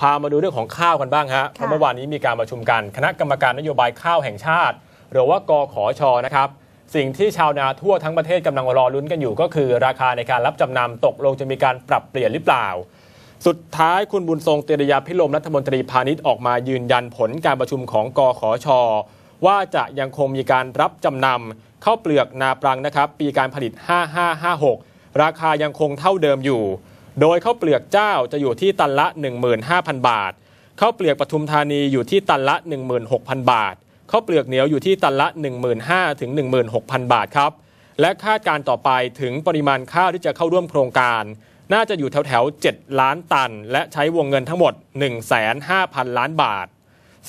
พามาดูเรื่องของข้าวกันบ้างฮะเพราะเมื่อวานนี้มีการประชุมกัน คณะกรรมการนโยบายข้าวแห่งชาติ หรือว่ากขอชนะครับ สิ่งที่ชาวนาทั่วทั้งประเทศกำลังรอลุ้นกันอยู่ ก็คือราคาในการรับจำนำตกลงจะมีการปรับเปลี่ยนหรือเปล่า สุดท้ายคุณบุญทรงเตรียพิลมรัฐมนตรีพาณิชย์ออกมายืนยันผลการประชุมของกขอชว่าจะยังคงมีการรับจำนำข้าวเปลือกนาปรังนะครับ ปีการผลิต 5556 ราคายังคงเท่าเดิมอยู่ โดยข้าวเปลือกเจ้าจะอยู่ที่ตันละ 15,000 บาทข้าวเปลือกปทุมธานีอยู่ที่ตันละ 16,000 บาทข้าวเปลือกเหนียวอยู่ที่ตันละ 15,000ถึง16,000 บาทครับ และคาดการต่อไปถึงปริมาณข้าวที่จะเข้าร่วมโครงการ น่าจะอยู่แถวแถว7ล้านตัน และใช้วงเงินทั้งหมด 1,500,000 ล้านบาท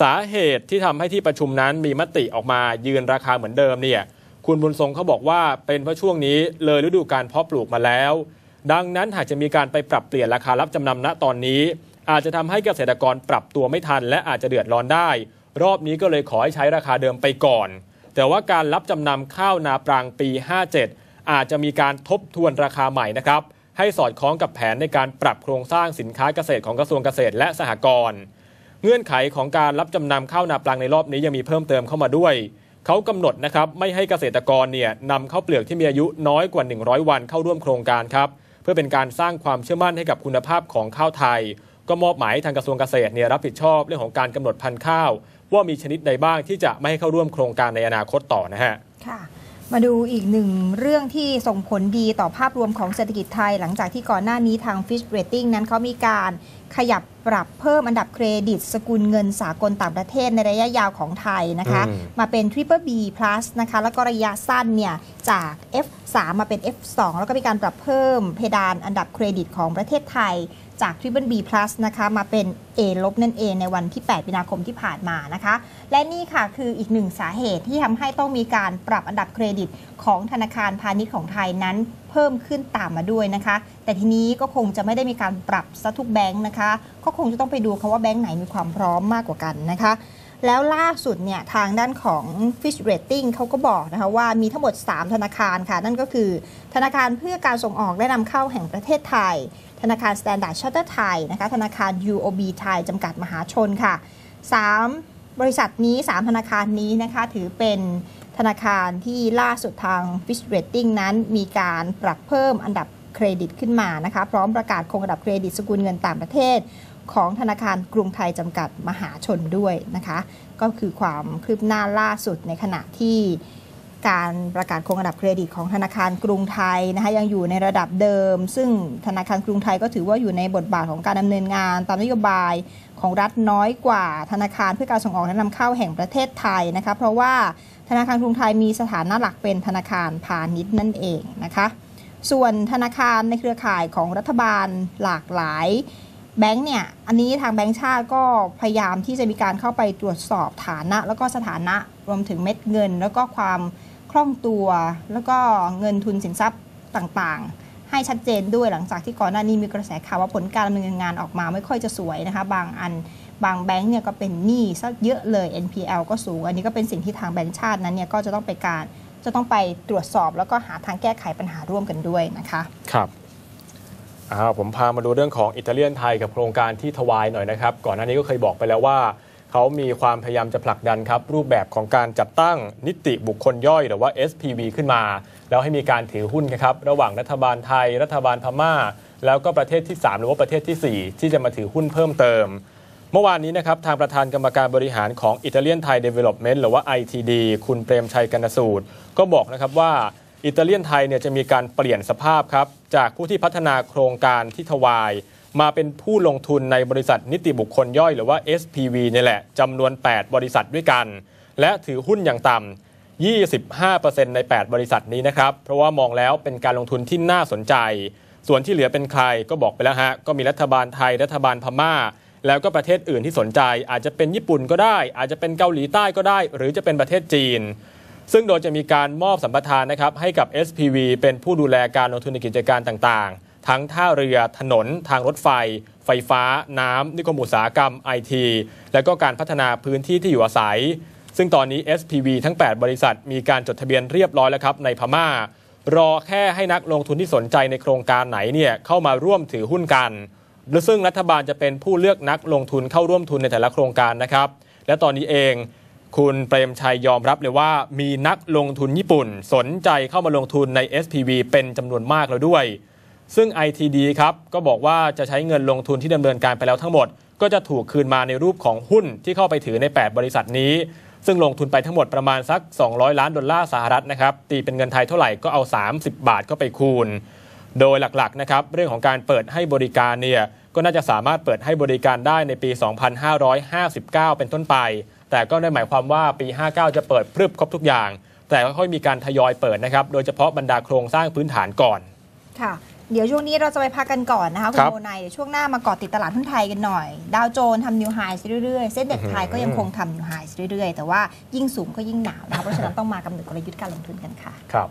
สาเหตุที่ทำให้ที่ประชุมนั้นมีมติออกมายืนราคาเหมือนเดิมเนี่ยคุณบุญทรงเขาบอกว่าเป็นเพราะช่วงนี้เลยฤดูการเพาะปลูกมาแล้ว ดังนั้นหากจะมีการไปปรับเปลี่ยนราคารับจำนำณตอนนี้ อาจจะทำให้เกษตรกรปรับตัวไม่ทัน และอาจจะเดือดร้อนได้ รอบนี้ก็เลยขอให้ใช้ราคาเดิมไปก่อน แต่ว่าการรับจำนำข้าวนาปรังปี 57 อาจจะมีการทบทวนราคาใหม่นะครับให้สอดคล้องกับแผนในการปรับโครงสร้างสินค้าเกษตรของกระทรวงเกษตรและสหกรณ์เงื่อนไขของการรับจำนำข้าวนาปรังในรอบนี้ยังมีเพิ่มเติมเข้ามาด้วย เขากำหนดนะครับไม่ให้เกษตรกรเนี่ยนำข้าวเปลือกที่มีอายุน้อยกว่า 100 วันเข้าร่วมโครงการครับ เพื่อเป็นการสร้างความเชื่อมั่นให้กับคุณภาพของข้าวไทย ก็มอบหมายทางกระทรวงเกษตรเนี่ยรับผิดชอบเรื่องของการกำหนดพันธุ์ข้าว ว่ามีชนิดใดบ้างที่จะไม่ให้เข้าร่วมโครงการในอนาคตต่อนะฮะค่ะ มาดูอีกหนึ่งเรื่องที่ส่งผลดีต่อภาพรวมของเศรษฐกิจไทย หลังจากที่ก่อนหน้านี้ทาง Fish Rating นั้นเขามีการขยับปรับเพิ่มอันดับเครดิต สกุลเงินสากลต่างประเทศในระยะยาวของไทยนะคะอืมมาเป็น Triple B plus นะคะ แล้วก็ระยะสั้นเนี่ยจาก F3 มาเป็น F2 แล้วก็มีการปรับเพิ่มเพดานอันดับเครดิตของประเทศไทย จาก Triple B plus นะคะมาเป็น A ลบนั่นเองในวันที่ 8 มีนาคมที่ผ่านมานะคะ และนี่ค่ะคืออีกหนึ่งสาเหตุที่ทำให้ต้องมีการปรับอันดับเครดิตของธนาคารพาณิชย์ของไทยนั้นเพิ่มขึ้นตามมาด้วยนะคะ แต่ทีนี้ก็คงจะไม่ได้มีการปรับซะทุกแบงค์นะคะ ก็คงจะต้องไปดูค่ะว่าแบงค์ไหนมีความพร้อมมากกว่ากันนะคะแล้วล่าสุดเนี่ยทางด้านของ Fish Rating เขาก็บอกนะคะว่ามีทั้งหมด 3 ธนาคารค่ะ นั่นก็คือ ธนาคารเพื่อการส่งออกและนำเข้าแห่งประเทศไทย ธนาคาร Standard Charter ไทยนะคะธนาคาร UOB ไทยจำกัดมหาชนค่ะ 3 บริษัทนี้ 3 ธนาคารนี้นะคะถือเป็นธนาคารที่ล่าสุดทาง Fish Rating นั้นมีการปรับเพิ่มอันดับเครดิตขึ้นมานะคะพร้อมประกาศคงอันดับเครดิตสกุลเงินต่างประเทศ ของธนาคารกรุงไทยจำกัดมหาชนด้วยนะคะ ก็คือความคืบหน้าล่าสุดในขณะที่ การประกาศคงอันดับเครดิตของธนาคารกรุงไทยนะคะยังอยู่ในระดับเดิม ซึ่งธนาคารกรุงไทยก็ถือว่าอยู่ในบทบาทของการดำเนินงาน ตามนโยบายของรัฐน้อยกว่าธนาคารเพื่อการส่งออกและนำเข้าแห่งประเทศไทยนะคะเพราะว่าธนาคารกรุงไทยมีสถานะหลักเป็นธนาคารพาณิชย์นั่นเองนะคะส่วนธนาคารในเครือข่ายของรัฐบาลหลากหลาย แบงค์เนี่ย อันนี้ทางแบงค์ชาติก็พยายามที่จะมีการเข้าไปตรวจสอบฐานะ แล้วก็สถานะรวมถึงเม็ดเงิน แล้วก็ความคล่องตัว แล้วก็เงินทุนสินทรัพย์ต่างๆ ให้ชัดเจนด้วยหลังจากที่ก่อนหน้านี้มีกระแสข่าวว่าผลการดำเนินงานออกมาไม่ค่อยจะสวยนะคะ บางอันบางแบงค์เนี่ยก็เป็นหนี้ซะเยอะเลย NPL ก็สูง อันนี้ก็เป็นสิ่งที่ทางแบงค์ชาตินั้นเนี่ยก็จะต้องไปการจะต้องไปตรวจสอบแล้วก็หาทางแก้ไขปัญหาร่วมกันด้วยนะคะ ครับ อ้าวผมพามาดูเรื่องของอิตาเลียนไทยกับโครงการที่ทวายหน่อยนะครับ ก่อนหน้านี้ก็เคยบอกไปแล้วว่า เขามีความพยายามจะผลักดันครับ รูปแบบของการจัดตั้งนิติบุคคลย่อยหรือว่า SPV ขึ้นมา แล้วให้มีการถือหุ้นนะครับ ระหว่างรัฐบาลไทย รัฐบาลพม่า แล้วก็ประเทศที่ 3 หรือว่าประเทศทีสี่4 ที่จะมาถือหุ้นเพิ่มเติม เมื่อวานนี้นะครับทางประธานกรรมการบริหารของอิตาเลียนไทยเดเวล็อปเมนต์หรือว่า ITD คุณเปรมชัยกนสูตร ก็บอกนะครับว่า อิตาเลียนไทยเนี่ยจะมีการเปลี่ยนสภาพครับ จากผู้ที่พัฒนาโครงการที่ทวาย มาเป็นผู้ลงทุนในบริษัทนิติบุคคลย่อยหรือว่า SPV เนี่ยแหละจำนวน 8 บริษัทด้วยกัน และถือหุ้นอย่างต่ำ 25%ใน 8 บริษัทนี้นะครับ เพราะว่ามองแล้วเป็นการลงทุนที่น่าสนใจ ส่วนที่เหลือเป็นใครก็บอกไปแล้วฮะ ก็มีรัฐบาลไทย รัฐบาลพม่า แล้วก็ประเทศอื่นที่สนใจ อาจจะเป็นญี่ปุ่นก็ได้ อาจจะเป็นเกาหลีใต้ก็ได้ หรือจะเป็นประเทศจีน ซึ่งโดยจะมีการมอบสัมปทานนะครับให้กับ SPV เป็นผู้ดูแลการลงทุนในกิจการต่างๆ ทั้งท่าเรือ ถนน ทางรถไฟ ไฟฟ้า น้ำ นิคมอุตสาหกรรมไอทีและก็การพัฒนาพื้นที่ที่อยู่อาศัย ซึ่งตอนนี้ SPV ทั้ง 8 บริษัท มีการจดทะเบียนเรียบร้อยแล้วครับในพม่า รอแค่ให้นักลงทุนที่สนใจในโครงการไหนเนี่ยเข้ามาร่วมถือหุ้นกันซึ่งรัฐบาลจะเป็นผู้เลือกนักลงทุนเข้าร่วมทุนในแต่ละโครงการนะครับ และตอนนี้เอง คุณเปรมชัยยอมรับเลยว่ามีนักลงทุนญี่ปุ่น สนใจเข้ามาลงทุนใน SPV เป็นจำนวนมากแล้วด้วย ซึ่ง ITD ครับก็บอกว่าจะใช้เงินลงทุนที่ดำเนินการไปแล้วทั้งหมด ก็จะถูกคืนมาในรูปของหุ้นที่เข้าไปถือใน 8 บริษัทนี้ ซึ่งลงทุนไปทั้งหมดประมาณสัก 200 ล้านดอลลาร์สหรัฐนะครับตีเป็นเงินไทยเท่าไหร่ก็เอา 30 บาทเข้าไปคูณ โดยหลักๆนะครับเรื่องของการเปิดให้บริการเนี่ย ก็น่าจะสามารถเปิดให้บริการได้ในปี 2559 เป็นต้นไป แต่ก็ไม่ได้หมายความว่าปี 59 จะเปิดพรึบครบทุกอย่าง แต่ค่อยๆมีการทยอยเปิดนะครับ โดยเฉพาะบรรดาโครงสร้างพื้นฐานก่อน ค่ะ เดี๋ยวช่วงนี้เราจะไปพักกันก่อนนะคะ คุครัณบโมนายเดี๋ยวช่วงหน้ามาเกาะติดตลาดหุ้นไทยกันหน่อย ดาวโจนส์ทำนิวไฮส์เรื่อยๆ เส้นเด็ดไทยก็ยังคงทำนิวไฮส์เรื่อยๆ แต่ว่ายิ่งสูงก็ยิ่งหนาวนะคะ เพราะฉะนั้นต้องมากำหนดกลยุทธ์การลงทุนกันค่ะ ครับ